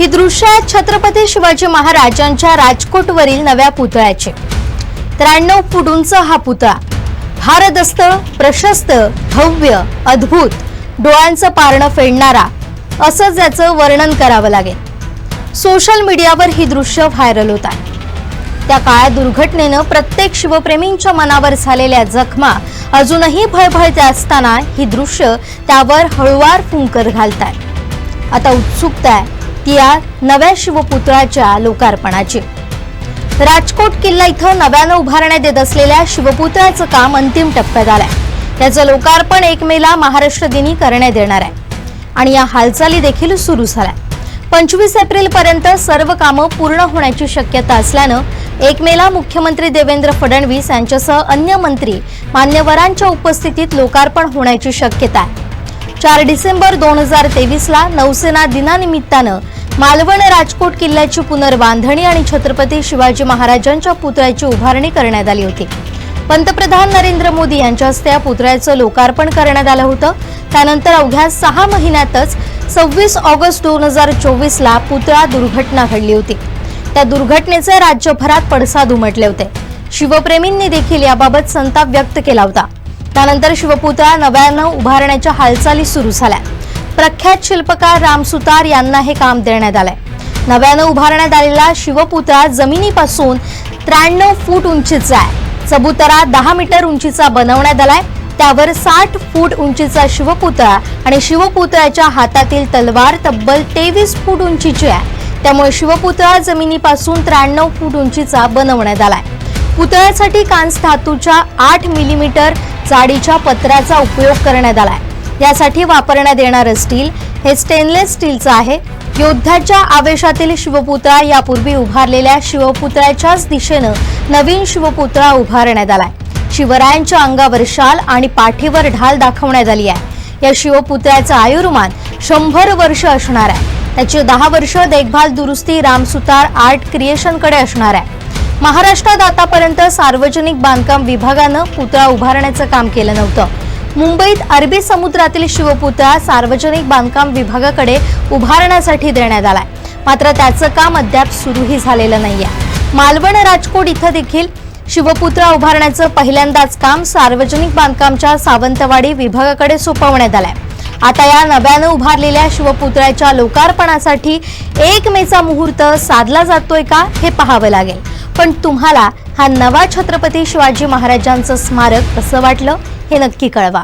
ही दृश्य आहेत छत्रपती शिवाजी महाराजांच्या राजकोटवरील नव्या पुतळ्याचे. त्र्याण्णव फूट उंच हा पुतळा भारदस्त प्रशस्त भव्य अद्भुत डोळ्यांचं पारणं फेडणारा असंच याचं वर्णन करावं लागेल. सोशल मीडियावर ही दृश्य व्हायरल होत आहे. त्या काळ्या दुर्घटनेनं प्रत्येक शिवप्रेमींच्या मनावर झालेल्या जखमा अजूनही भळभळत्या असताना ही दृश्य त्यावर हळुवार फुंकर आहे आता उत्सुकता आहे. ती या नव्या शिवपुतळ्याच्या लोकार्पणाची. राजकोट किल्ला इथं नव्यानं उभारण्यात येत असलेल्या शिवपुतळ्याचं काम अंतिम टप्प्यात आलंय. त्याचं लोकार्पण एक मेला महाराष्ट्र दिनी करण्यात येणार आहे. आणि या हालचाली देखील सुरू झाल्या. पंचवीस एप्रिल पर्यंत सर्व कामं पूर्ण होण्याची शक्यता असल्यानं एक मेला मुख्यमंत्री देवेंद्र फडणवीस यांच्यासह अन्य मंत्री मान्यवरांच्या उपस्थितीत लोकार्पण होण्याची शक्यता आहे. चार डिसेंबर दोन हजार तेवीसला नौसेना दिनानिमित्तानं मालवण राजकोट किल्ल्याची पुनर्बांधणी आणि छत्रपती शिवाजी महाराजांच्या पुतळ्याची उभारणी करण्यात आली होती. पंतप्रधान नरेंद्र मोदी यांच्या हस्ते या पुतळ्याचं लोकार्पण करण्यात आलं होतं. त्यानंतर अवघ्या सहा महिन्यातच सव्वीस ऑगस्ट दोन हजार चोवीसला पुतळा दुर्घटना घडली होती. त्या दुर्घटनेचे राज्यभरात पडसाद उमटले होते. शिवप्रेमींनी देखील याबाबत संताप व्यक्त केला होता. त्यानंतर शिवपुतळा नव्यानं उभारण्याच्या हालचाली सुरू झाल्या. प्रख्यात शिल्पकार राम सुतार यांना हे काम देण्यात आलंय. नव्यानं उभारण्यात आलेला शिवपुतळा जमिनीपासून त्र्याण्णव फूट उंचीचा आहे. चबुतरा दहा मीटर उंचीचा बनवण्यात आलाय. त्यावर साठ फूट उंचीचा शिवपुतळा आणि शिवपुतळ्याच्या हातातील तलवार तब्बल तेवीस फूट उंचीची आहे. त्यामुळे शिवपुतळा जमिनीपासून त्र्याण्णव फूट उंचीचा बनवण्यात आलाय. पुतळ्यासाठी कांस धातूच्या आठ मिलीमीटर जाडीच्या पत्राचा उपयोग करण्यात आलाय. यासाठी वापरण्यात येणारं स्टील हे स्टेनलेस स्टीलचं आहे. योद्ध्याच्या आवेशातील शिवपुतळा यापूर्वी उभारलेल्या शिवपुतळ्याच्याच दिशेनं नवीन शिवपुतळा उभारण्यात आलाय. शिवरायांच्या अंगावर शाल आणि पाठीवर ढाल दाखवण्यात आली आहे. या शिवपुतळ्याचं आयुर्मान शंभर वर्ष असणार आहे. त्याची दहा वर्ष देखभाल दुरुस्ती रामसुतार आर्ट क्रिएशनकडे असणार आहे. महाराष्ट्रात आतापर्यंत सार्वजनिक बांधकाम विभागानं पुतळा उभारण्याचं काम केलं नव्हतं. मुंबईत अरबी समुद्रातील शिवपुतळा सार्वजनिक बांधकाम विभागाकडे उभारण्यासाठी देण्यात आलाय. मात्र त्याचं काम अद्याप सुरूही झालेलं नाहीये. मालवण राजकोट इथं देखील शिवपुतळा उभारण्याचं पहिल्यांदाच काम सार्वजनिक बांधकामच्या सावंतवाडी विभागाकडे सोपवण्यात आलंय. आता या नव्यानं उभारलेल्या शिवपुतळ्याच्या लोकार्पणासाठी एक मेचा मुहूर्त साधला जातोय का हे पाहावं लागेल. पण तुम्हाला हा नवा छत्रपती शिवाजी महाराजांचं स्मारक कसं वाटलं हे नक्की कळवा.